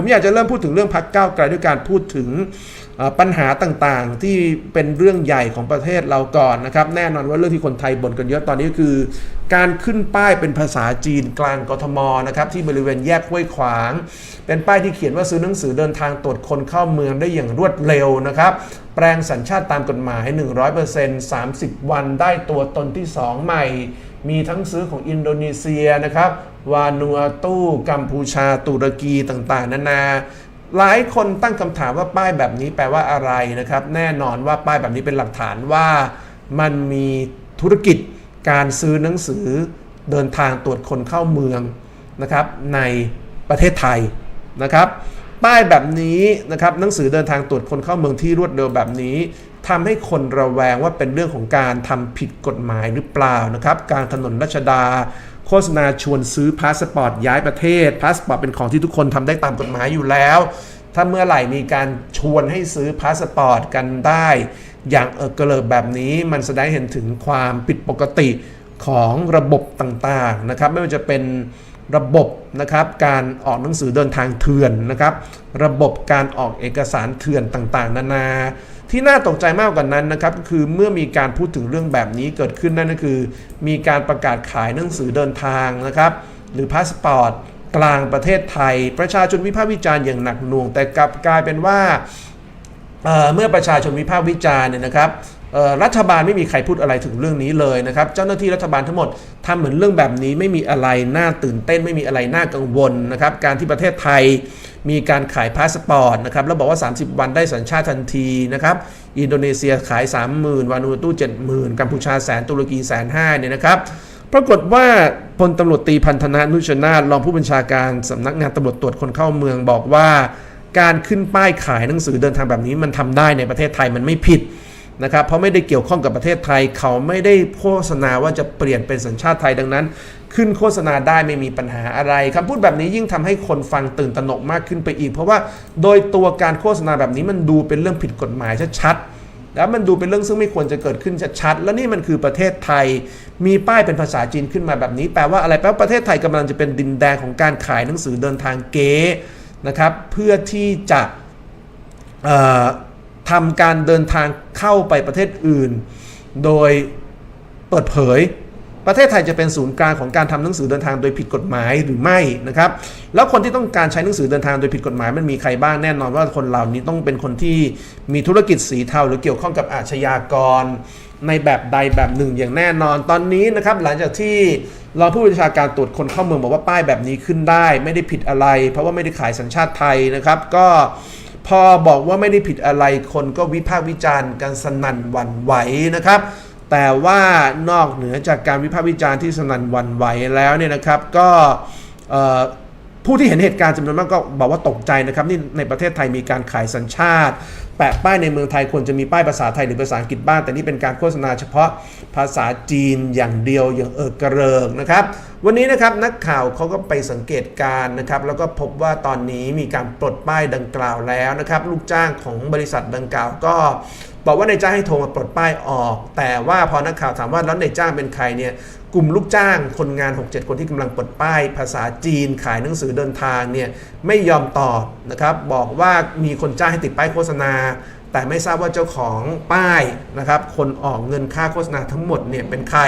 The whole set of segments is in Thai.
ผมอยากจะเริ่มพูดถึงเรื่องพักเก้าไกลด้วยการพูดถึงปัญหาต่างๆ ที่เป็นเรื่องใหญ่ของประเทศเราก่อนนะครับ แน่นอนว่าเรื่องที่คนไทยบ่นกันเยอะตอนนี้ก็คือ การขึ้นป้ายเป็นภาษาจีนกลางกทมนะครับที่บริเวณแยกห้วยขวาง เป็นป้ายที่เขียนว่าซื้อหนังสือเดินทางตรวจคนเข้าเมืองได้อย่างรวดเร็วนะครับแปลงสัญชาติตามกฎหมาย 100% 30 วันได้ตัวตนที่ 2 ใหม่ มีทั้งซื้อของอินโดนีเซียนะครับ วานูอาตูกัมพูชาตุรกีต่างๆ นานา หลายคนตั้งคำถามว่าป้ายแบบนี้แปลว่าอะไรนะครับ แน่นอนว่าป้ายแบบนี้เป็นหลักฐานว่ามันมีธุรกิจการซื้อหนังสือเดินทางตรวจคนเข้าเมืองนะครับในประเทศไทยนะครับป้ายแบบนี้นะครับหนังสือเดินทางตรวจคนเข้าเมืองที่รวดเร็วแบบนี้ทำให้คนระแวงว่าเป็นเรื่องของการทำผิดกฎหมายหรือเปล่านะครับ กางถนนรัชดา โฆษณาชวนซื้อพาสปอร์ตย้ายประเทศพาสปอร์ตเป็นของที่ทุกคนทำได้ตามกฎหมายอยู่แล้ว ถ้าเมื่อไหร่มีการชวนให้ซื้อพาสปอร์ตกันได้ อย่างเออกระเลิกแบบนี้มันแสดงให้เห็นถึงความผิดปกติของระบบต่างๆนะครับไม่ว่าจะเป็นระบบนะครับการออกหนังสือเดินทางเถื่อนนะครับ ระบบการออกเอกสารเถื่อนต่างๆ นานา ที่น่าตกใจมากกว่านั้นนะครับก็คือเมื่อมีการพูดถึงเรื่องแบบนี้เกิดขึ้นนั่นก็คือ มีการประกาศขายหนังสือเดินทางนะครับ หรือพาสปอร์ตกลางประเทศไทย ประชาชนวิพากษ์วิจารณ์อย่างหนักหน่วง แต่กลับกลายเป็นว่าเเมื่อประชาชนวิพากษ์วิจารณ์เนี่ยนะครับ รัฐบาลไม่มีใครพูดอะไรถึงเรื่องนี้เลยนะครับ เจ้าหน้าที่รัฐบาลทั้งหมดทำเหมือนเรื่องแบบนี้ไม่มีอะไรน่าตื่นเต้น ไม่มีอะไรน่ากังวลนะครับ การที่ประเทศไทยมีการขายพาสปอร์ตนะครับแล้วบอกว่า 30 วันได้สัญชาติทันทีนะครับ อินโดนีเซียขาย 30,000 วานูอตู70,000กัมพูชาแสนตุรกีแสนห้าเนี่ยนะครับปรากฏว่าพลตำรวจตีพันธนานุชนาถรองผู้บัญชาการสำนักงานตำรวจตรวจคนเข้าเมืองบอกว่า การขึ้นป้ายขายหนังสือเดินทางแบบนี้มันทำได้ในประเทศไทยมันไม่ผิด นะครับเพราะไม่ได้เกี่ยวข้องกับประเทศไทย เขาไม่ได้โฆษณาว่าจะเปลี่ยนเป็นสัญชาติไทยดังนั้น ขึ้นโฆษณาได้ไม่มีปัญหาอะไรคำพูดแบบนี้ยิ่งทำให้คนฟังตื่นตระหนกมากขึ้นไปอีก เพราะว่าโดยตัวการโฆษณาแบบนี้มันดูเป็นเรื่องผิดกฎหมายชัดๆแล้วมันดูเป็นเรื่องซึ่งไม่ควรจะเกิดขึ้นชัดๆแล้วนี่มันคือประเทศไทย มีป้ายเป็นภาษาจีนขึ้นมาแบบนี้ แปลว่าอะไรแปลว่าประเทศไทยกำลังจะเป็นดินแดนของการขายหนังสือเดินทางเก๊นะครับเพื่อที่จะ ทำการเดินทางเข้าไปประเทศอื่น โดยเปิดเผย ประเทศไทยจะเป็นศูนย์กลางของการทำหนังสือเดินทางโดยผิดกฎหมายหรือไม่นะครับ แล้วคนที่ต้องการใช้หนังสือเดินทางโดยผิดกฎหมายมันมีใครบ้างแน่นอนว่าคนเหล่านี้ต้องเป็นคนที่มีธุรกิจสีเทาหรือเกี่ยวข้องกับอาชญากร ในแบบใดแบบหนึ่งอย่างแน่นอนตอนนี้นะครับ หลังจากที่รองผู้บัญชาการตรวจคนเข้าเมืองบอกว่าป้ายแบบนี้ขึ้นได้ ไม่ได้ผิดอะไร เพราะว่าไม่ได้ขายสัญชาติไทยนะครับ ก็ พอบอกว่าไม่ได้ผิดอะไรคนก็วิพากษ์วิจารณ์กันสนั่นหวั่นไหวนะครับ แต่ว่านอกเหนือจากการวิพากษ์วิจารณ์ที่สนั่นหวั่นไหวแล้วเนี่ยนะครับ ก็ ผู้ที่เห็นเหตุการณ์จำนวนมากก็บอกว่าตกใจนะครับนี่ในประเทศไทยมีการขายสัญชาติ แปะป้ายในเมืองไทยควรจะมีป้ายภาษาไทยหรือภาษาอังกฤษบ้าง แต่นี่เป็นการโฆษณาเฉพาะภาษาจีนอย่างเดียวอย่างเอิกกระเริงนะครับ วันนี้นะครับนักข่าวเขาก็ไปสังเกตการณ์นะครับ แล้วก็พบว่าตอนนี้มีการปลดป้ายดังกล่าวแล้วนะครับ ลูกจ้างของบริษัทดังกล่าวก็บอกว่านายจ้างให้โทรมาปลดป้ายออก แต่ว่าพอนักข่าวถามว่าแล้วนายจ้างเป็นใครเนี่ย กลุ่มลูกจ้างคนงาน 6-7 คนที่กำลังปลดป้าย ภาษาจีนขายหนังสือเดินทางเนี่ยไม่ยอมตอบนะครับ บอกว่ามีคนจ้างให้ติดป้ายโฆษณา แต่ไม่ทราบว่าเจ้าของป้ายนะครับคนออกเงินค่าโฆษณาทั้งหมดเนี่ยเป็นใคร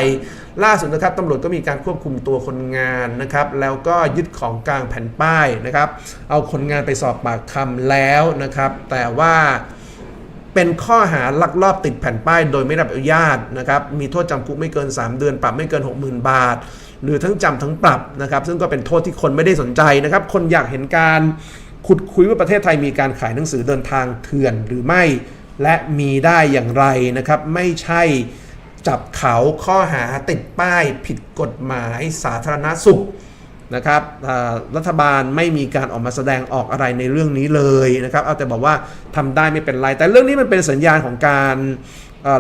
ล่าสุดนะครับตำรวจก็มีการควบคุมตัวคนงานนะครับ แล้วก็ยึดของกลางแผ่นป้ายนะครับ เอาคนงานไปสอบปากคำแล้วนะครับ แต่ว่า เป็นข้อหาลักลอบติดแผ่นป้ายโดยไม่ได้รับอนุญาตนะครับมีโทษจำคุกไม่เกิน 3 เดือน ปรับไม่เกิน 60,000 บาท หรือทั้งจำทั้งปรับนะครับซึ่งก็เป็นโทษที่คนไม่ได้สนใจนะครับ คนอยากเห็นการขุดคุยว่าประเทศไทยมีการขายหนังสือเดินทางเถื่อนหรือไม่ และมีได้อย่างไรนะครับ ไม่ใช่จับเขาข้อหาติดป้ายผิดกฎหมายสาธารณสุข นะครับรัฐบาลไม่มีการออกมาแสดงออกอะไรในเรื่องนี้เลยนะครับเอาแต่บอกว่าทำได้ไม่เป็นไร แต่เรื่องนี้มันเป็นสัญญาณของการ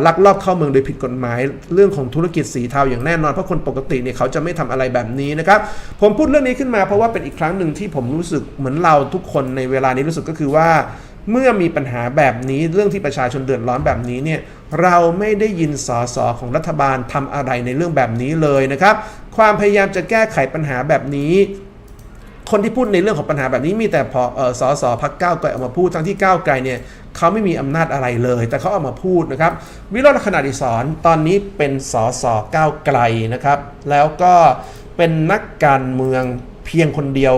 ลักลอบเข้าเมืองโดยผิดกฎหมาย เรื่องของธุรกิจสีเทาอย่างแน่นอนเพราะคนปกติเนี่ยเขาจะไม่ทำอะไรแบบนี้นะครับผมพูดเรื่องนี้ขึ้นมาเพราะว่าเป็นอีกครั้งหนึ่งที่ผมรู้สึกเหมือนเราทุกคนในเวลานี้รู้สึกก็คือว่า เมื่อมีปัญหาแบบนี้เรื่องที่ประชาชนเดือดร้อนแบบนี้เนี่ยเราไม่ได้ยินสสของรัฐบาลทำอะไรในเรื่องแบบนี้เลยนะครับ ความพยายามจะแก้ไขปัญหาแบบนี้คนที่พูดในเรื่องของปัญหาแบบนี้มีแต่พอออสอสอพักก้าวไกลออกมาพูดทั้งที่ก้าวไกลเนี่ยเขาไม่มีอำนาจอะไรเลย แต่เขาเออกมาพูดนะครับ วิโรจน์ลักษณะดิศรตอนนี้เป็นสอสอก้าวไกลนะครับ แล้วก็เป็นนักการเมืองเพียงคนเดียว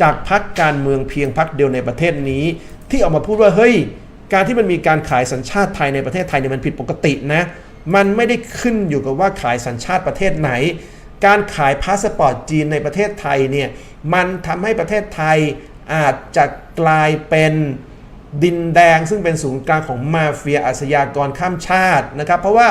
จากพักการเมืองเพียงพักเดียวในประเทศนี้ ที่ออกมาพูดว่าเฮ้ย การที่มันมีการขายสัญชาติไทยในประเทศไทยเนี่ยมันผิดปกตินะมันไม่ได้ขึ้นอยู่กับว่าขายสัญชาติประเทศไหน การขายพาสปอร์ตจีนในประเทศไทยเนี่ยมันทำให้ประเทศไทยอาจจะกลายเป็นดินแดง ซึ่งเป็นศูนย์กลางของมาเฟียอาชญากรข้ามชาตินะครับ เพราะว่า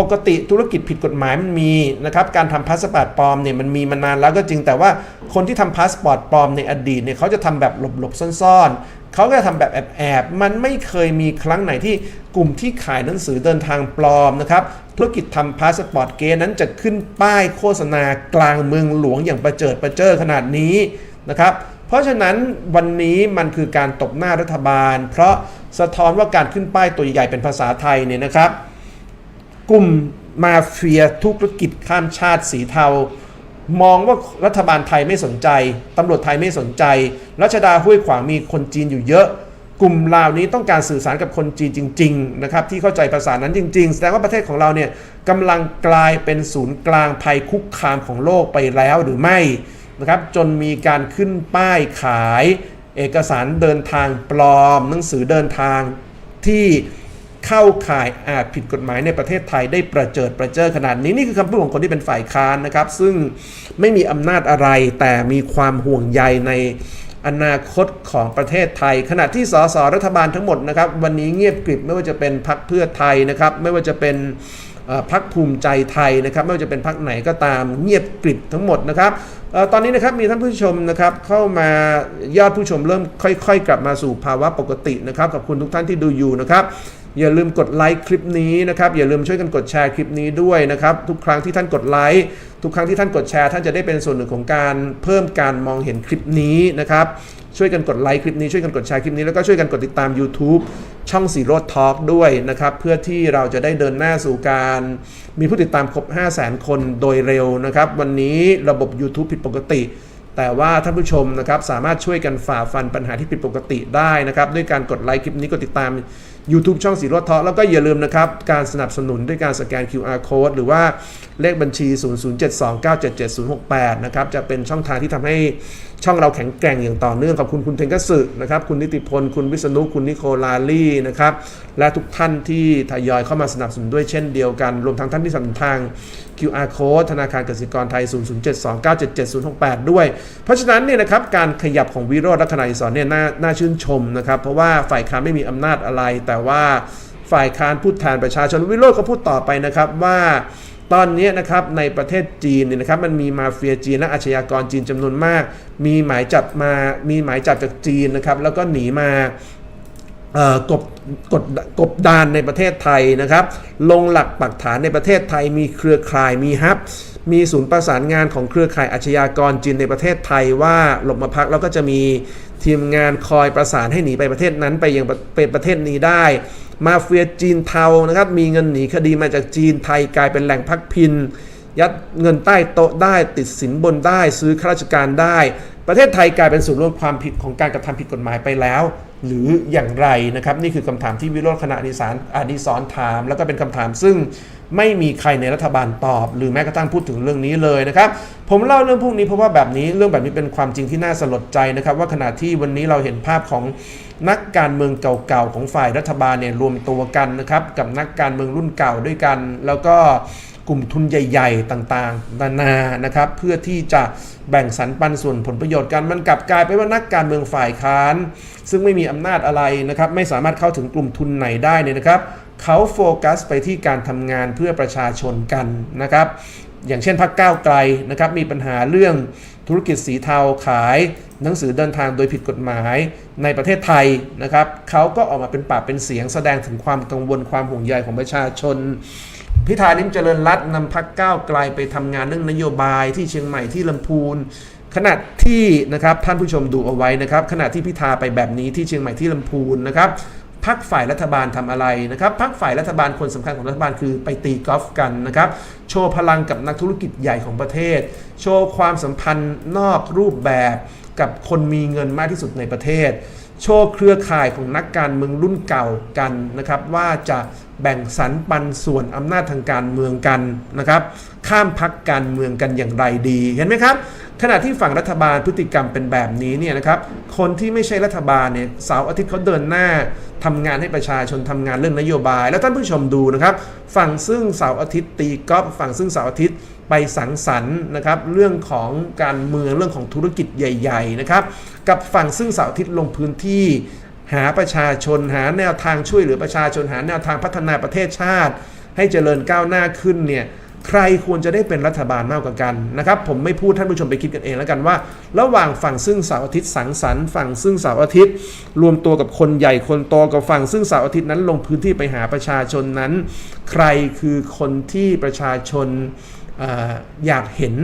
ปกติธุรกิจผิดกฎหมายมันมีนะครับการทำพาสปอร์ตปลอมเนี่ยมันมีมานานแล้วก็จริงแต่ว่าคนที่ทำพาสปอร์ตปลอมในอดีตเนี่ยเขาจะทำแบบหลบๆซ่อนๆเขาก็จะทำแบบแอบๆมันไม่เคยมีครั้งไหนที่กลุ่มที่ขายหนังสือเดินทางปลอมนะครับ ธุรกิจทำพาสปอร์ตเกนั้นจะขึ้นป้ายโฆษณากลางเมืองหลวงอย่างประเจิดประเจิอขนาดนี้นะครับเพราะฉะนั้นวันนี้มันคือการตบหน้ารัฐบาล เพราะสะท้อนว่าการขึ้นป้ายตัวใหญ่เป็นภาษาไทยเนี่ยนะครับ กลุ่มมาเฟียธุรกิจข้ามชาติสีเทา มองว่ารัฐบาลไทยไม่สนใจตำรวจไทยไม่สนใจรัชดาห้วยขวางมีคนจีนอยู่เยอะ กลุ่มล่านี้ต้องการสื่อสารกับคนจีนจริงๆนะครับที่เข้าใจภาษานั้นจริง ๆ แสดงว่าประเทศของเราเนี่ยกำลังกลายเป็นศูนย์กลางภัยคุกคามของโลกไปแล้วหรือไม่นะครับจนมีการขึ้นป้ายขาย เอกสารเดินทางปลอม หนังสือเดินทางที่เข้าข่ายอาจผิดกฎหมายในประเทศไทยได้ประเจิดประเจิอขนาดนี้นี่คือคำพูดของคนที่เป็นฝ่ายค้านนะครับ ซึ่งไม่มีอำนาจอะไรแต่มีความห่วงใยใน อนาคตของประเทศไทย ขณะที่สสรัฐบาลทั้งหมดนะครับวันนี้เงียบกริบไม่ว่าจะเป็นพักเพื่อไทยนะครับไม่ว่าจะเป็นพักภูมิใจไทยนะครับไม่ว่าจะเป็นพักไหนก็ตามเงียบกริบทั้งหมดนะครับออตอนนี้นะครับมีท่านผู้ชมนะครับเข้ามายอดผู้ชมเริ่มค่อย ๆ กลับมาสู่ภาวะปกตินะครับขอบคุณทุกท่านที่ดูอยู่นะครับ อย่าลืมกดไลค์คลิปนี้นะครับ อย่าลืมช่วยกันกดแชร์คลิปนี้ด้วยนะครับ ทุกครั้งที่ท่านกดไลค์ทุกครั้งที่ท่านกดแชร์ ท่านจะได้เป็นส่วนหนึ่งของการเพิ่มการมองเห็นคลิปนี้นะครับช่วยกันกดไลค์คลิปนี้ช่วยกันกดแชร์คลิปนี้แล้วก็ช่วยกันกดติดตาม YouTube ช่องสีโรดทอล์กด้วยนะครับ เพื่อที่เราจะได้เดินหน้าสู่การ มีผู้ติดตามครบ 5 0 0 0 0 0 คนโดยเร็วนะครับ วันนี้ระบบ YouTube ผิดปกติ แต่ว่าท่านผู้ชมนะครับสามารถช่วยกันฝ่าฟันปัญหาที่ผิดปกติได้นะครับ ด้วยการกดไลค์คลิปนี้กดติดตาม YouTube ช่องสีรถทอแล้วก็อย่าลืมนะครับ การสนับสนุนด้วยการสแกน QR code หรือว่าเลขบัญชี 0072977068 นะครับ จะเป็นช่องทางที่ทำให้ช่องเราแข็งแกร่งอย่างต่อเนื่อง ขอบคุณคุณเทงกัสึนะครับ คุณนิติพล คุณวิษณุ คุณนิโคลาลี่นะครับ และทุกท่านที่ทยอยเข้ามาสนับสนุนด้วยเช่นเดียวกัน รวมทั้งท่านที่สนับสนุนทาง QR code ธนาคารกสิกรไทย 0072977068 ด้วย เพราะฉะนั้นเนี่ยนะครับ การขยับของวิโรจน์ลักษณะอิสรเนี่ยน่าน่าชื่นชมนะครับ เพราะว่าฝ่ายค้านไม่มีอำนาจอะไรแต่ว่าฝ่ายค้านพูดแทนประชาชนวิโรจน์ก็พูดต่อไปนะครับว่าตอนนี้นะครับในประเทศจีนเนี่ยนะครับมันมีมาเฟียจีนและอาชญากรจีนจำนวนมาก มีหมายจับมามีหมายจับจากจีนนะครับแล้วก็หนีมากบกดกบดานในประเทศไทยนะครับ ลงหลักปักฐานในประเทศไทย มีเครือข่ายมีฮับ มีศูนย์ประสานงานของเครือข่ายอาชญากรจีนในประเทศไทยว่าหลบมาพักแล้วก็จะมี ทีมงานคอยประสานให้หนีไปประเทศนั้นไปยังประไประเทศนี้ได้ มาเฟียจีนเทานะครับมีเงินหนีคดีมาจากจีนไทยกลายเป็นแหล่งพักพินยัดเงินใต้โต๊ะได้ติดสินบนได้ซื้อข้าราชการได้ ประเทศไทยกลายเป็นศูนย์รวมความผิดของการกระทำผิดกฎหมายไปแล้ว หรืออย่างไรนะครับ นี่คือคำถามที่วิโรจน์คณะอดิสารอดิสรถาม แล้วก็เป็นคำถามซึ่ง ไม่มีใครในรัฐบาลตอบ หรือแม้กระทั่งพูดถึงเรื่องนี้เลยนะครับ ผมเล่าเรื่องพวกนี้เพราะว่าแบบนี้เรื่องแบบนี้เป็นความจริงที่น่าสลดใจนะครับ ว่าขณะที่วันนี้เราเห็นภาพของนักการเมืองเก่าๆของฝ่ายรัฐบาลเนี่ยรวมตัวกันนะครับกับนักการเมืองรุ่นเก่าด้วยกัน แล้วก็กลุ่มทุนใหญ่ ๆ ต่างๆ นานานะครับ เพื่อที่จะแบ่งสรรปันส่วนผลประโยชน์กันมันกลับกลายไปนว่านักการเมืองฝ่ายค้าน ซึ่งไม่มีอำนาจอะไรนะครับ ไม่สามารถเข้าถึงกลุ่มทุนไหนได้เนี่ยนะครับ เขาโฟกัสไปที่การทำงานเพื่อประชาชนกันนะครับ อย่างเช่นพรรคก้าวไกลนะครับมีปัญหาเรื่องธุรกิจสีเทาขายหนังสือเดินทางโดยผิดกฎหมายในประเทศไทยนะครับเขาก็ออกมาเป็นปากเป็นเสียงแสดงถึงความกังวลความห่วงใยของประชาชน พิธาลิมเจริญรัตน์นำพักก้าวไกลไปทำงานเรื่องนโยบายที่เชียงใหม่ที่ลำพูนขณะที่นะครับท่านผู้ชมดูเอาไว้นะครับขณะที่พิธาไปแบบนี้ที่เชียงใหม่ที่ลำพูนนะครับ พักฝ่ายรัฐบาลทำอะไรนะครับพักฝ่ายรัฐบาลคนสำคัญของรัฐบาลคือไปตีกอล์ฟกันนะครับโชว์พลังกับนักธุรกิจใหญ่ของประเทศ โชว์ความสัมพันธ์นอกรูปแบบกับคนมีเงินมากที่สุดในประเทศ โชว์เครือข่ายของนักการเมืองรุ่นเก่ากันนะครับ ว่าจะแบ่งสรรปันส่วนอำนาจทางการเมืองกันนะครับ ข้ามพักการเมืองกันอย่างไรดีเห็นไหมครับ ขณะที่ฝั่งรัฐบาลพฤติกรรมเป็นแบบนี้เนี่ยนะครับคนที่ไม่ใช่รัฐบาลเนี่ยเสาร์อาทิตย์เขาเดินหน้าทำงานให้ประชาชนทำงานเรื่องนโยบาย แล้วท่านผู้ชมดูนะครับฝั่งซึ่งเสาร์อาทิตย์ตีกอล์ฟฝั่งซึ่งเสาร์อาทิตย์ไปสังสรรค์นะครับเรื่องของการเมืองเรื่องของธุรกิจใหญ่ๆนะครับกับฝั่งซึ่งเสาร์อาทิตย์ลงพื้นที่หาประชาชนหาแนวทางช่วยเหลือประชาชนหาแนวทางพัฒนาประเทศชาติ ให้เจริญก้าวหน้าขึ้นเนี่ย ใครควรจะได้เป็นรัฐบาลมากกว่ากันนะครับ ผมไม่พูดท่านผู้ชมไปคิดกันเองแล้วกันว่า ระหว่างฝั่งซึ่งเสาร์อาทิตย์สังสรรค์ฝั่งซึ่งเสาร์อาทิตย์ รวมตัวกับคนใหญ่คนโตกับฝั่งซึ่งเสาร์อาทิตย์นั้นลงพื้นที่ไปหาประชาชนนั้น ใครคือคนที่ประชาชนออยากเห็น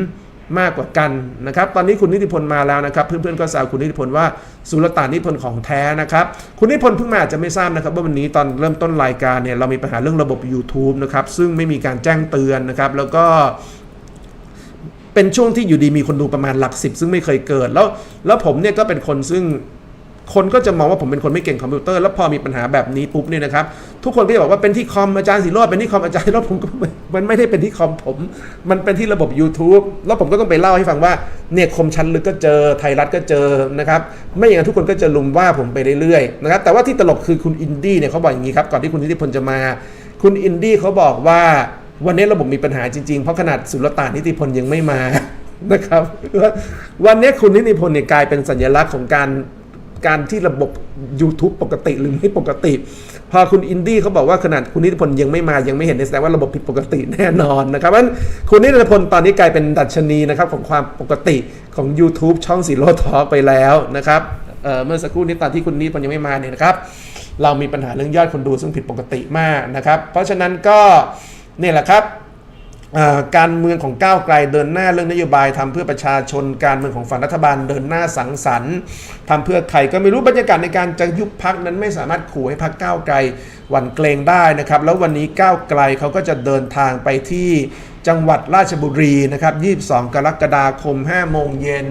มากกว่ากันนะครับ ตอนนี้คุณนิติพลมาแล้วนะครับ เพื่อนๆก็แซวคุณนิติพลว่า สุลต่านนิพนธ์ของแท้นะครับ คุณนิพนธ์เพิ่งมาอาจจะไม่ทราบนะครับว่าวันนี้ตอนเริ่มต้นรายการเนี่ยเรามีปัญหาเรื่องระบบ YouTube นะครับ ซึ่งไม่มีการแจ้งเตือนนะครับ แล้วก็เป็นช่วงที่อยู่ดีมีคนดูประมาณหลักสิบซึ่งไม่เคยเกิดแล้ว แล้วผมเนี่ยก็เป็นคนซึ่ง คนก็จะมองว่าผมเป็นคนไม่เก่งคอมพิวเตอร์แล้วพอมีปัญหาแบบนี้ปุ๊บเนี่ยนะครับทุกคนก็จะบอกว่าเป็นที่คอมอาจารย์สิโรจน์เป็นที่คอมอาจารย์สิโรจน์ผมก็ม่มันไม่ได้เป็นที่คอมผม มันเป็นที่ระบบ YouTube แล้วผมก็ต้องไปเล่าให้ฟังว่าเนี่ยคมชั้นลึกก็เจอไทยรัฐก็เจอนะครับไม่อย่างนั้นทุกคนก็จะลุมว่าผมไปเรื่อยๆนะครับแต่ว่าที่ตลกคือคุณอินดี้เนี่ยเขาบอกอย่างนี้ครับก่อนที่คุณนิติพลจะมา คุณอินดี้เขาบอกว่าวันนี้ระบบมีปัญหาจริงๆ เพราะขนาดสุลต่านนิติพลยังไม่มานะครับวันนี้คุณนิติพลเนี่ยกลายเป็นสัญลักษณ์ของการ การที่ระบบ YouTube ปกติหรือไม่ปกติ พอคุณอินดี้เขาบอกว่าขนาดคุณนิติพลยังไม่มายังไม่เห็นเนี่ยแสดงว่าระบบผิดปกติแน่นอนนะครับเพราะฉะนั้นคุณนิติพลตอนนี้กลายเป็นดัชนีนะครับของความปกติของ YouTube ช่องสีโรทอไปแล้วนะครับเเมื่อสักครู่นี้ตอนที่คุณนิติพลยังไม่มาเนี่ยนะครับ เรามีปัญหาเรื่องยอดคนดูซึ่งผิดปกติมากนะครับ เพราะฉะนั้นก็เนี่ยแหละครับ การเมืองของก้าวไกลเดินหน้าเรื่องนโยบายทำเพื่อประชาชน การเมืองของฝั่งรัฐบาลเดินหน้าสังสรรค์ทำเพื่อใครก็ไม่รู้บรรยากาศในการจะยุบพักนั้นไม่สามารถขู่ให้พักก้าวไกลหวั่นเกรงได้นะครับ แล้ววันนี้ก้าวไกลเขาก็จะเดินทางไปที่จังหวัดราชบุรีนะครับ 22 กรกฎาคม 5 โมงเย็น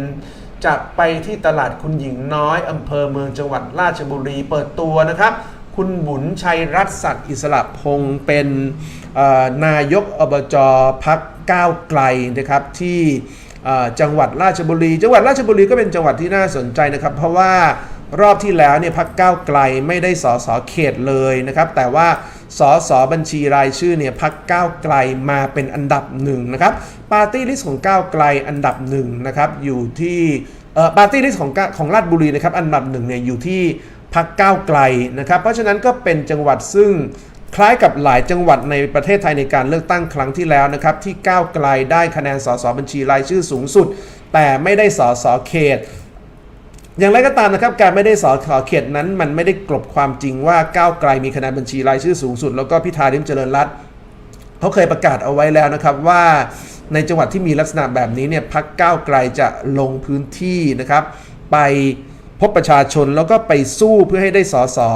จะไปที่ตลาดคุณหญิงน้อยอำเภอเมืองจังหวัดราชบุรีเปิดตัวนะครับ คุณบุญชัยรัตน์ศักดิ์อิสระพงศ์เป็นนายกอบจพักก้าวไกลนะครับที่จังหวัดราชบุรี จังหวัดราชบุรีก็เป็นจังหวัดที่น่าสนใจนะครับ เพราะว่ารอบที่แล้วเนี่ยพักก้าวไกลไม่ได้สสเขตเลยนะครับ แต่ว่าสสบัญชีรายชื่อเนี่ยพักก้าวไกลมาเป็นอันดับหนึ่งนะครับปาร์ตี้ลิสต์ของก้าวไกลอันดับหนึ่งนะครับอยู่ที่ปาร์ตี้ลิสต์ของของราชบุรีนะครับอันดับหนึ่งเนี่ยอยู่ที่ พักก้าวไกลนะครับ เพราะฉะนั้นก็เป็นจังหวัดซึ่งคล้ายกับหลายจังหวัดในประเทศไทยในการเลือกตั้งครั้งที่แล้วนะครับ ที่ก้าวไกลได้คะแนนสสบัญชีรายชื่อสูงสุด แต่ไม่ได้สสเขต อย่างไรก็ตามนะครับ การไม่ได้สอขอเขตนั้น มันไม่ได้กลบความจริงว่าก้าวไกลมีคะแนนบัญชีรายชื่อสูงสุด แล้วก็พิธาลิมเจริญรัตน์เขาเคยประกาศเอาไว้แล้วนะครับว่าในจังหวัดที่มีลักษณะแบบนี้เนี่ยพักก้าวไกลจะลงพื้นที่นะครับ ไป พบประชาชนแล้วก็ไปสู้เพื่อให้ได้สอสอ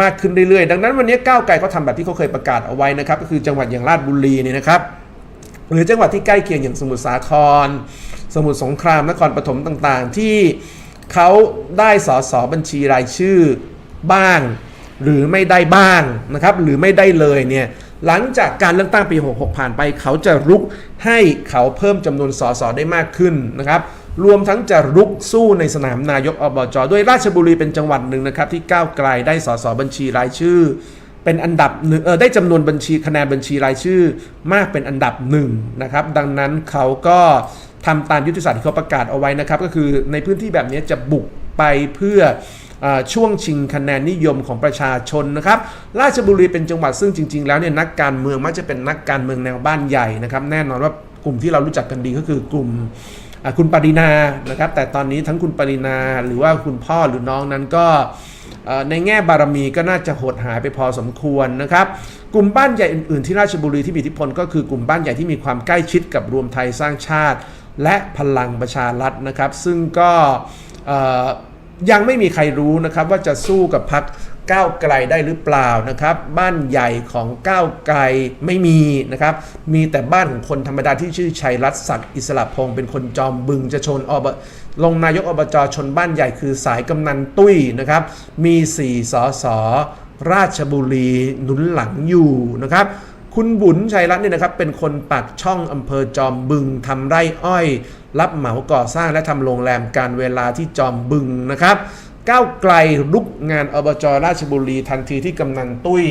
มากขึ้นเรื่อยๆ ดังนั้นวันนี้ก้าวไกลเขาทำแบบที่เขาเคยประกาศเอาไว้นะครับ ก็คือจังหวัดอย่างราชบุรีเนี่ยนะครับ หรือจังหวัดที่ใกล้เคียงอย่างสมุทรสาคร สมุทรสงครามนครปฐมต่างๆ ที่เขาได้สอสอบัญชีรายชื่อบ้าง หรือไม่ได้บ้างนะครับ หรือไม่ได้เลยเนี่ยหลังจากการเลือกตั้งปี 66 ผ่านไป เขาจะรุกให้เขาเพิ่มจำนวนสอสอได้มากขึ้นนะครับ รวมทั้งจะรุกสู้ในสนามนายกอบจด้วยราชบุรีเป็นจังหวัดหนึ่งนะครับที่ก้าวไกลได้สสบัญชีรายชื่อ เป็นอันดับหนึ่งเออได้จำนวนบัญชีคะแนนบัญชีรายชื่อ มากเป็นอันดับหนึ่งนะครับ ดังนั้นเขาก็ทำตามยุทธศาสตร์ที่เขาประกาศเอาไว้นะครับ ก็คือในพื้นที่แบบนี้จะบุกไปเพื่อช่วงชิงคะแนนนิยมของประชาชนนะครับราชบุรีเป็นจังหวัดซึ่งจริง ๆ แล้วเนี่ยนักการเมืองมักจะเป็นนักการเมืองแนวบ้านใหญ่นะครับ แน่นอนว่ากลุ่มที่เรารู้จักกันดีก็คือกลุ่ม คุณปรินานะครับ แต่ตอนนี้ทั้งคุณปรินาหรือว่าคุณพ่อหรือน้องนั้นก็ในแง่บารมีก็น่าจะหดหายไปพอสมควรนะครับ กลุ่มบ้านใหญ่อื่นๆที่ราชบุรีที่มีอิทธิพลก็คือกลุ่มบ้านใหญ่ที่มีความใกล้ชิดกับรวมไทยสร้างชาติ และพลังประชารัฐนะครับ ซึ่งก็ยังไม่มีใครรู้นะครับว่าจะสู้กับพรรค ก้าวไกลได้หรือเปล่านะครับ บ้านใหญ่ของก้าวไกลไม่มีนะครับ มีแต่บ้านของคนธรรมดาที่ชื่อชัยรัตน์ศักดิ์อิสระพงศ์เป็นคนจอมบึงจะชนอบลงนายกอบจชนบ้านใหญ่คือสายกำนันตุ้ยนะครับ มี4สอสอราชบุรีหนุนหลังอยู่นะครับคุณบุญชัยรัตน์เนี่ยนะครับเป็นคนปักช่องอำเภอจอมบึงทำไร่อ้อย รับเหมาก่อสร้างและทำโรงแรมการเวลาที่จอมบึงนะครับ ก้าวไกลลุกงานอบจราชบุรีทันทีที่กำนันตุ้ย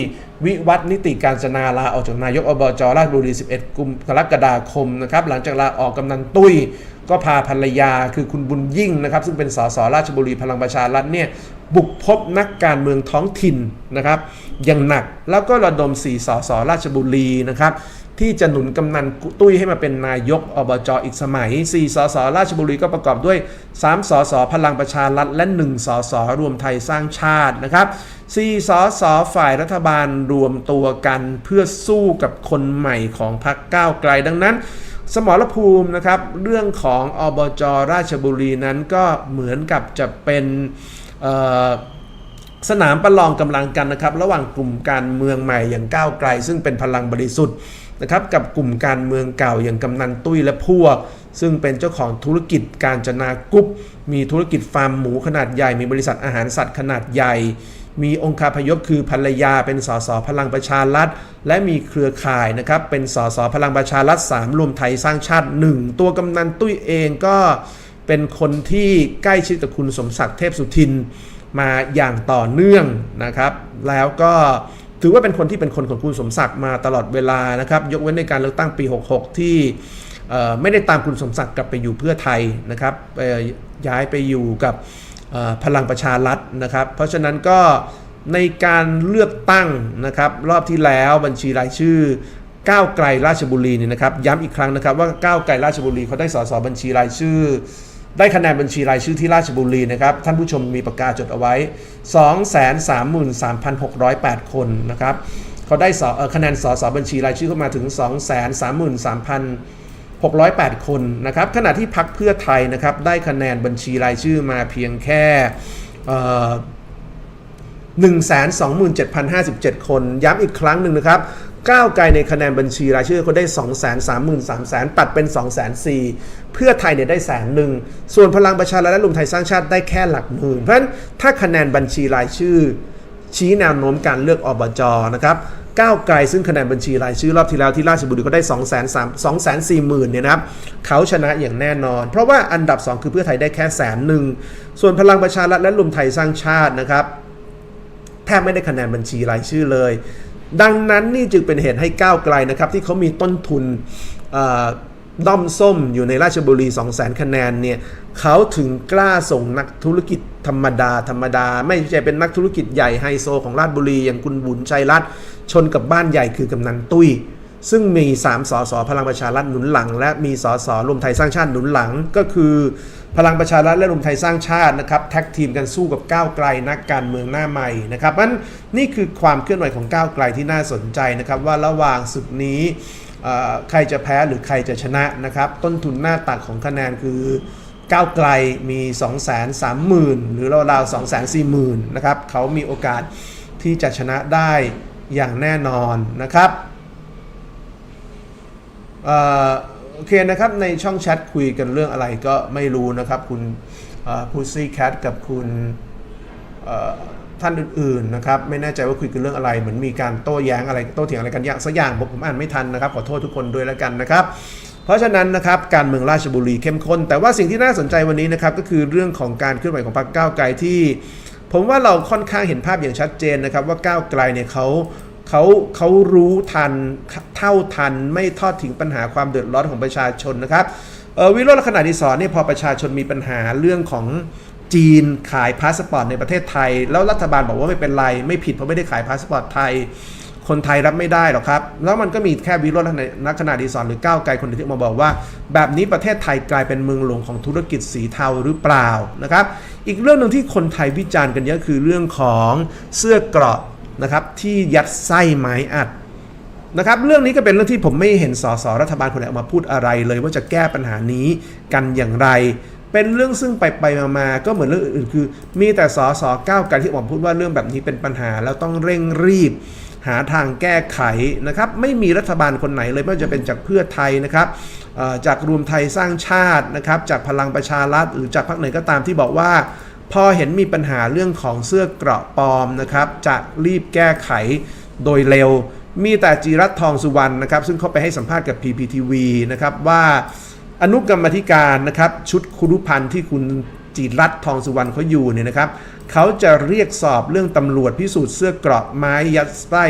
วิวัฒนิติการจนาลาออกจากนายกอบจราชบุรี 11 กุมกรกฎาคมนะครับหลังจากลาออกกำนันตุ้ย ก็พาภรรยาคือคุณบุญยิ่งนะครับซึ่งเป็นสสราชบุรีพลังประชารัฐเนี่ยบุกพบนักการเมืองท้องถิ่นนะครับอย่างหนักแล้วก็ระดมสีสสราชบุรีนะครับ ที่จะหนุนกำนันตุ้ยให้มาเป็นนายกอบจอีกสมัย 4 สส ราชบุรีก็ประกอบด้วย 3 สส พลังประชารัฐ และ 1 สส รวมไทยสร้างชาตินะครับ4สส ฝ่ายรัฐบาลรวมตัวกันเพื่อสู้กับคนใหม่ของพรรคก้าวไกลดังนั้น สมรภูมินะครับ เรื่องของอบจราชบุรีนั้นก็เหมือนกับจะเป็นสนามประลองกำลังกันนะครับ ระหว่างกลุ่มการเมืองใหม่อย่างก้าวไกล ซึ่งเป็นพลังบริสุทธิ์ นะครับกับกลุ่มการเมืองเก่าอย่างกำนันตุ้ยและพวก ซึ่งเป็นเจ้าของธุรกิจการจนากรุ๊ปมีธุรกิจฟาร์มหมูขนาดใหญ่ มีบริษัทอาหารสัตว์ขนาดใหญ่ มีองค์คาพยพคือภรรยาเป็นสสพลังประชารัฐ และมีเครือข่ายนะครับเป็นสสพลังประชารัฐ3รวมไทยสร้างชาติ 1 ตัวกำนันตุ้ยเองก็เป็นคนที่ใกล้ชิดกับคุณสมศักดิ์เทพสุทินมาอย่างต่อเนื่องนะครับ แล้วก็ ถือว่าเป็นคนที่เป็นคนของคุณสมศักดิ์มาตลอดเวลานะครับ ยกเว้นในการเลือกตั้งปี 66 ที่ไม่ได้ตามคุณสมศักดิ์กลับไปอยู่เพื่อไทยนะครับย้ายไปอยู่กับพลังประชารัฐนะครับ เพราะฉะนั้นก็ในการเลือกตั้งนะครับ รอบที่แล้วบัญชีรายชื่อก้าวไกลราชบุรีเนี่ยนะครับ ย้ำอีกครั้งนะครับว่าก้าวไกลราชบุรีเขาได้สสบัญชีรายชื่อ ได้คะแนนบัญชีรายชื่อที่ราชบุรีนะครับ ท่านผู้ชมมีปากกาจดเอาไว้ 233,608 คนนะครับเขาได้สอคะแนนสอสอบัญชีรายชื่อเข้ามาถึง 233,608 คนนะครับขณะที่พักเพื่อไทยนะครับได้คะแนนบัญชีรายชื่อมาเพียงแค่127,057 คน ย้ำอีกครั้งหนึ่งนะครับ ก้าวไกลในคะแนนบัญชีรายชื่อเขาได้ 233,300,000ปัดเป็น204,000เพื่อไทยเนี่ยได้แสนหนึ่ง ส่วนพลังประชารัฐและรวมไทยสร้างชาติได้แค่หลักหมื่น เพราะฉะนั้นถ้าคะแนนบัญชีรายชื่อ ชี้แนวโน้มการเลือกอบจนะครับก้าวไกลซึ่งคะแนนบัญชีรายชื่อรอบที่แล้วที่ราชบุรีก็ได้ 2 3 2 4 0 0 0 0เนี่ยนะครับเขาชนะอย่างแน่นอน เพราะว่าอันดับ 2 คือเพื่อไทยได้แค่แสนหนึ่งส่วนพลังประชารัฐและรวมไทยสร้างชาตินะครับแทบไม่ได้คะแนนบัญชีรายชื่อเลย ดังนั้นนี่จึงเป็นเหตุให้ก้าวไกลนะครับที่เขามีต้นทุนด้อมส้มอยู่ในราชบุรี2 0 0 0 0 0คะแนนเนี่ยเขาถึงกล้าส่งนักธุรกิจธรรมดา ธรรมดา ไม่ใช่เป็นนักธุรกิจใหญ่ไฮโซของราชบุรี อย่างคุณบุญชัยรัตน์ชนกับบ้านใหญ่คือกำนันตุ้ย ซึ่งมี 3 สสพลังประชารัฐหนุนหลัง และมีสสรวมไทยสร้างชาติหนุนหลังก็คือ พลังประชารัฐและรวมไทยสร้างชาตินะครับแท็กทีมกันสู้กับก้าวไกลนักการเมืองหน้าใหม่นะครับมันนี่คือความเคลื่อนไหวของก้าวไกลที่น่าสนใจนะครับว่าระหว่างศึกนี้ใครจะแพ้หรือใครจะชนะนะครับต้นทุนหน้าตักของคะแนนคือก้าวไกลมี 2 3 0 0 0 0 หรือราวๆ2 4 0 0 0 0นะครับเขามีโอกาสที่จะชนะได้อย่างแน่นอนนะครับเอ่อ โอเคนะครับ ในช่องแชทคุยกันเรื่องอะไรก็ไม่รู้นะครับ คุณพูซี่แคทกับคุณท่านอื่นๆนะครับ ไม่แน่ใจว่าคุยกันเรื่องอะไร เหมือนมีการโต้แย้งอะไรโต้เถียงอะไรกันอย่างสักอย่างผมผมอ่านไม่ทันนะครับ ขอโทษทุกคนด้วยแล้วกันนะครับ เพราะฉะนั้นนะครับการเมืองราชบุรีเข้มข้น แต่ว่าสิ่งที่น่าสนใจวันนี้นะครับก็คือเรื่องของการเคลื่อนไหวของพรรคก้าวไกลที่ ผมว่าเราค่อนข้างเห็นภาพอย่างชัดเจนนะครับว่าก้าวไกลเนี่ยเขา เขาเขารู้ทันเท่าทันไม่ทอดทิ้งปัญหาความเดือดร้อนของประชาชนนะครับวิโรจน์ขณะดีสอนเนี่ยพอประชาชนมีปัญหาเรื่องของจีนขายพาสปอร์ตในประเทศไทย แล้วรัฐบาลบอกว่าไม่เป็นไรไม่ผิดเพราะไม่ได้ขายพาสปอร์ตไทย คนไทยรับไม่ได้หรอกครับ แล้วมันก็มีแค่วิโรจน์นักขณะดีสอนหรือก้าวไกลคนที่มาบอกว่า แบบนี้ประเทศไทยกลายเป็นเมืองหลวงของธุรกิจสีเทาหรือเปล่านะครับ อีกเรื่องหนึ่งที่คนไทยวิจารณ์กันเยอะคือเรื่องของเสื้อเกราะ นะครับที่ยัดไส้ไม้อัดนะครับเรื่องนี้ก็เป็นเรื่องที่ผมไม่เห็นสสรัฐบาลคนไหนออกมาพูดอะไรเลยว่าจะแก้ปัญหานี้กันอย่างไร เป็นเรื่องซึ่งไปไปมามาก็เหมือนเรื่องอื่นคือ มีแต่สสก้าวไกลที่ออกมาพูดว่าเรื่องแบบนี้เป็นปัญหาแล้วต้องเร่งรีบ หาทางแก้ไขนะครับไม่มีรัฐบาลคนไหนเลยไม่ว่าจะเป็นจากเพื่อไทยนะครับจากรวมไทยสร้างชาตินะครับจากพลังประชารัฐหรือจากพรรคไหนก็ตามที่บอกว่า พอเห็นมีปัญหาเรื่องของเสื้อเกราะปลอมนะครับจะรีบแก้ไขโดยเร็ว มีแต่จีรัตทองสุวรรณนะครับ ซึ่งเขาไปให้สัมภาษณ์กับ PPTV นะครับว่าอนุกรรมธิการนะครับชุดคุรุพันธ์ที่คุณจีรัตทองสุวรรณเขาอยู่เนี่ยนะครับเขาจะเรียกสอบเรื่องตำรวจพิสูจน์เสื้อเกราะไม้ยัดไส้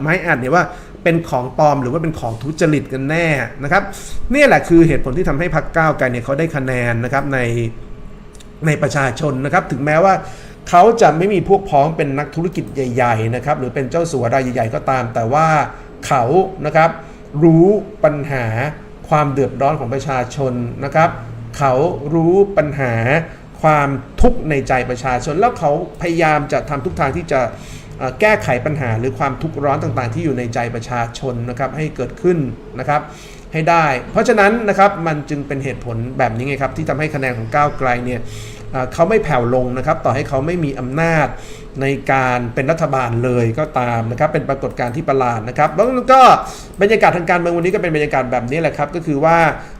ไม้อัดเนี่ยว่าเป็นของปลอมหรือว่าเป็นของทุจริตกันแน่นะครับนี่แหละคือเหตุผลที่ทำให้พรรคก้าวไกลเนี่ยเขาได้คะแนนนะครับใน ในประชาชนนะครับ ถึงแม้ว่าเขาจะไม่มีพวกพ้องเป็นนักธุรกิจใหญ่ ๆ นะครับ หรือเป็นเจ้าสัวรายใหญ่ ๆ ก็ตาม แต่ว่าเขานะครับรู้ปัญหาความเดือดร้อนของประชาชนนะครับ เขารู้ปัญหาความทุกข์ในใจประชาชน แล้วเขาพยายามจะทำทุกทางที่จะแก้ไขปัญหาหรือความทุกข์ร้อนต่างๆ ที่อยู่ในใจประชาชนนะครับให้เกิดขึ้นนะครับ ให้ได้ เพราะฉะนั้นนะครับมันจึงเป็นเหตุผลแบบนี้ไงครับที่ทำให้คะแนนของก้าวไกลเนี่ยเอ่อเขาไม่แผ่วลงนะครับต่อให้เขาไม่มีอำนาจในการเป็นรัฐบาลเลยก็ตามนะครับเป็นปรากฏการณ์ที่ประหลาดนะครับแล้วก็บรรยากาศทางการเมืองวันนี้ก็เป็นบรรยากาศแบบนี้แหละครับก็คือว่า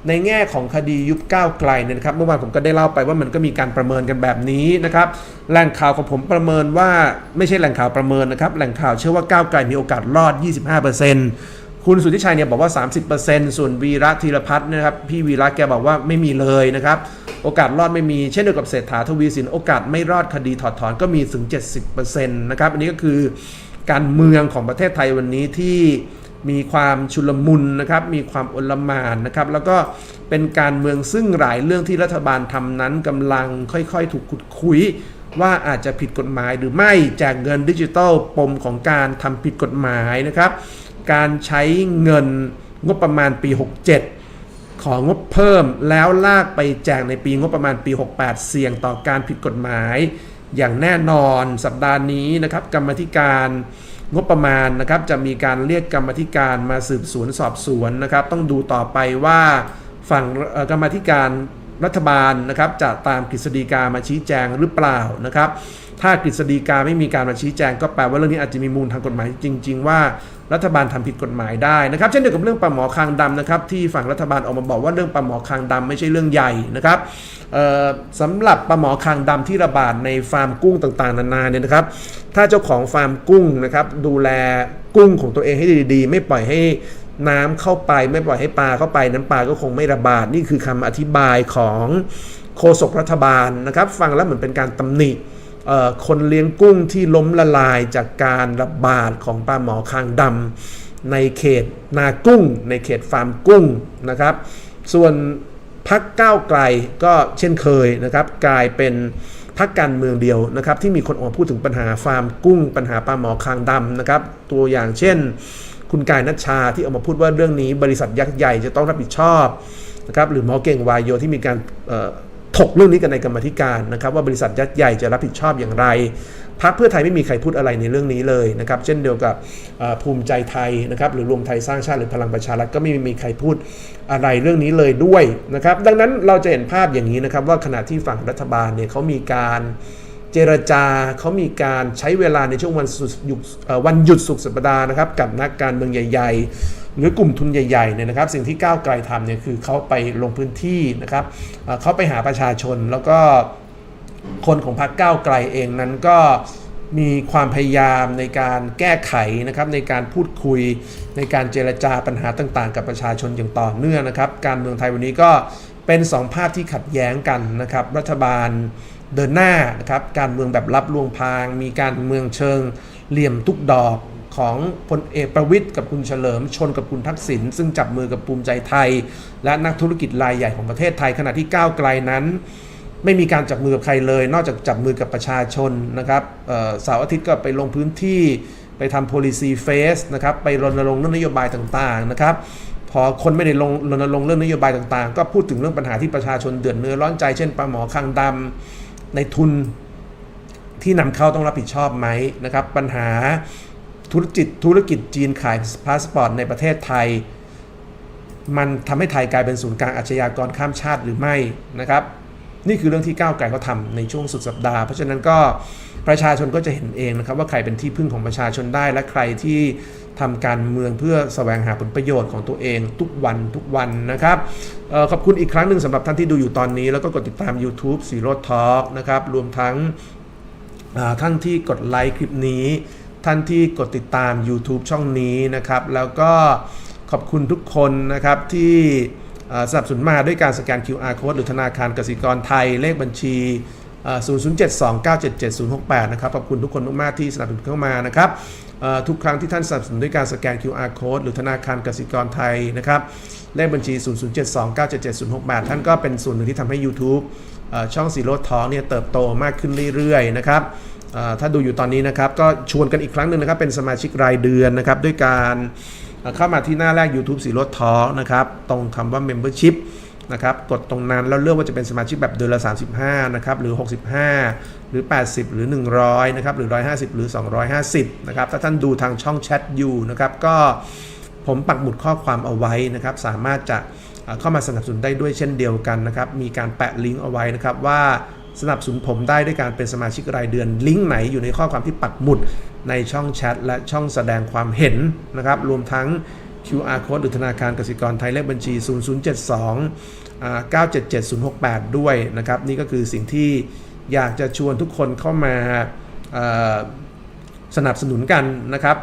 ในแง่ของคดียุบก้าวไกลเนี่ยนะครับเมื่อวานผมก็ได้เล่าไปว่ามันก็มีการประเมินกันแบบนี้นะครับแหล่งข่าวของผมประเมินว่าไม่ใช่แหล่งข่าวประเมินนะครับแหล่งข่าวเชื่อว่าก้าวไกลมีโอกาสรอด 25% คุณสุทธิชัยเนี่ยบอกว่า 30%ส่วนวีระธีรพัฒน์นะครับ พี่วีระแกบอกว่าไม่มีเลยนะครับ โอกาสรอดไม่มีเช่นเดียวกับเศรษฐาทวีสิน โอกาสไม่รอดคดีถอดถอนก็มีถึง 70%นะครับ อันนี้ก็คือการเมืองของประเทศไทยวันนี้ที่มีความชุลมุนนะครับ มีความอลมานนะครับ แล้วก็เป็นการเมืองซึ่งหลายเรื่องที่รัฐบาลทำนั้นกำลังค่อยๆ ถูกขุดคุย ว่าอาจจะผิดกฎหมายหรือไม่แจกเงินดิจิทัลปมของการทำผิดกฎหมายนะครับ การใช้เงินงบประมาณปี 67 ของงบเพิ่มแล้วลากไปแจกในปีงบประมาณปี 68 เสี่ยงต่อการผิดกฎหมายอย่างแน่นอนสัปดาห์นี้นะครับกรรมธิการงบประมาณนะครับจะมีการเรียกกรรมธิการมาสืบสวนสอบสวนนะครับ ต้องดูต่อไปว่าฝั่งกรรมธิการ รัฐบาลนะครับจะตามกฤษฎีกามาชี้แจงหรือเปล่านะครับ ถ้ากฤษฎีกาไม่มีการมาชี้แจง ก็แปลว่าเรื่องนี้อาจจะมีมูลทางกฎหมายจริง ๆ ว่ารัฐบาลทำผิดกฎหมายได้นะครับ เช่นเดียวกับเรื่องปลาหมอคางดำนะครับที่ฝั่งรัฐบาลออกมาบอกว่าเรื่องปลาหมอคางดำไม่ใช่เรื่องใหญ่นะครับสำหรับปลาหมอคางดำที่ระบาดในฟาร์มกุ้งต่างๆ นานาเนี่ยนะครับ ถ้าเจ้าของฟาร์มกุ้งนะครับดูแลกุ้งของตัวเองให้ดีๆ ไม่ปล่อยให้ น้ำเข้าไปไม่ปล่อยให้ปลาเข้าไปนั้นปลาก็คงไม่ระบาดนี่คือคำอธิบายของโฆษกรัฐบาลนะครับ ฟังแล้วเหมือนเป็นการตำหนิคนเลี้ยงกุ้งที่ล้มละลายจากการระบาดของปลาหมอคางดำในเขตนากุ้ง ในเขตฟาร์มกุ้งนะครับ ส่วนพักก้าวไกลก็เช่นเคยนะครับ กลายเป็นพักการเมืองเดียวนะครับ ที่มีคนออกมาพูดถึงปัญหาฟาร์มกุ้ง ปัญหาปลาหมอคางดำนะครับ ตัวอย่างเช่น คุณกายนัชชาที่ออกมาพูดว่าเรื่องนี้ บริษัทยักษ์ใหญ่จะต้องรับผิดชอบนะครับหรือหมอเก่งวายโยที่มีการถกเรื่องนี้กันในกรรมธิการนะครับ ว่าบริษัทยักษ์ใหญ่จะรับผิดชอบอย่างไรพรรคเพื่อไทยไม่มีใครพูดอะไรในเรื่องนี้เลยนะครับ เช่นเดียวกับภูมิใจไทยนะครับ หรือรวมไทยสร้างชาติหรือพลังประชารัฐก็ไม่มีใครพูดอะไรเรื่องนี้เลยด้วยนะครับ ดังนั้นเราจะเห็นภาพอย่างนี้นะครับ ว่าขณะที่ฝั่งรัฐบาลเนี่ยเขามีการ เจรจาเขามีการใช้เวลาในช่วงวันสุดหยุดวันหยุดสุดสัปดาห์นะครับกับนักการเมืองใหญ่ ๆ หรือกลุ่มทุนใหญ่ๆเนี่ยนะครับ สิ่งที่ก้าวไกลทำเนี่ยคือเขาไปลงพื้นที่นะครับเอ่อเขาไปหาประชาชนแล้วก็คนของพรรคก้าวไกลเองนั้นก็มีความพยายามในการแก้ไขนะครับในการพูดคุยในการเจรจาปัญหาต่างๆ กับประชาชนอย่างต่อเนื่องนะครับ การเมืองไทยวันนี้ก็เป็นสองภาพที่ขัดแย้งกันนะครับ รัฐบาล เดินหน้านะครับการเมืองแบบรับลวงพาง มีการเมืองเชิงเหลี่ยมทุกดอกของพลเอกประวิทย์กับคุณเฉลิมชนกับคุณทักษิณซึ่งจับมือกับภูมิใจไทย และนักธุรกิจรายใหญ่ของประเทศไทยขณะที่ก้าวไกลนั้น ไม่มีการจับมือกับใครเลย นอกจากจับมือกับประชาชนนะครับเสาร์อาทิตย์ก็ไปลงพื้นที่ไปทำ policy face นะครับไปรณรงค์เรื่องนโยบายต่างๆนะครับพอคนไม่ได้ลงรณรงค์เรื่องนโยบายต่างๆ ก็พูดถึงเรื่องปัญหาที่ประชาชนเดือดเนื้อร้อนใจเช่นปลาหมอคางดำ ในทุนที่นำเข้าต้องรับผิดชอบไหมนะครับ ปัญหาธุรกิจธุรกิจจีนขายพาสปอร์ตในประเทศไทย มันทำให้ไทยกลายเป็นศูนย์กลางอาชญากรข้ามชาติหรือไม่นะครับ นี่คือเรื่องที่ก้าวไกลเขาทำในช่วงสุดสัปดาห์ เพราะฉะนั้นก็ประชาชนก็จะเห็นเองนะครับว่าใครเป็นที่พึ่งของประชาชนได้และใครที่ทำการเมืองเพื่อแสวงหาผลประโยชน์ของตัวเองทุกวันทุกวันนะครับออขอบคุณอีกครั้งหนึ่งสำหรับท่านที่ดูอยู่ตอนนี้แล้วก็กดติดตาม YouTube สีโรดทอล์กนะครับรวมทั้งท่านที่กดไลค์คลิปนี้ ท่านที่กดติดตาม YouTube ช่องนี้นะครับ แล้วก็ขอบคุณทุกคนนะครับที่ สนับสนุนมาด้วยการสแกน QR code หรือธนาคารกสิกรไทยเลขบัญชี 0072977068 นะครับ ขอบคุณทุกคนมากๆที่สนับสนุนเข้ามานะครับทุกครั้งที่ท่านสนับสนุนด้วยการสแกน QR code หรือธนาคารกสิกรไทยนะครับ เลขบัญชี 0072977068 ท่านก็เป็นส่วนหนึ่งที่ทำให้ YouTube ช่องสีโรดท้องเนี่ยเติบโตมากขึ้นเรื่อยๆนะครับถ้าดูอยู่ตอนนี้นะครับ ก็ชวนกันอีกครั้งหนึ่งนะครับ เป็นสมาชิกรายเดือนนะครับ ด้วยการ เข้ามาที่หน้าแรก YouTube สีรดท้อนะครับตรงคำว่า Membership นะครับกดตรงนั้นแล้วเลือกว่าจะเป็นสมาชิกแบบเดือนละ 35 นะครับ หรือ 65 หรือ 80 หรือ 100 นะครับ หรือ 150 หรือ 250 นะครับ ถ้าท่านดูทางช่องแชทอยู่นะครับ ก็ผมปักหมุดข้อความเอาไว้นะครับ สามารถจะเข้ามาสนับสนุนได้ด้วยเช่นเดียวกันนะครับ มีการแปะลิงก์เอาไว้นะครับว่า สนับสนุนผมได้ด้วยการเป็นสมาชิกรายเดือน ลิงก์ไหนอยู่ในข้อความที่ปักหมุดในช่องแชทและช่องแสดงความเห็นนะครับ รวมทั้ง QR code หรือธนาคารกสิกรไทยเลขบัญชี 0072 977068 ด้วยนะครับ นี่ก็คือสิ่งที่อยากจะชวนทุกคนเข้ามาสนับสนุนกันนะครับ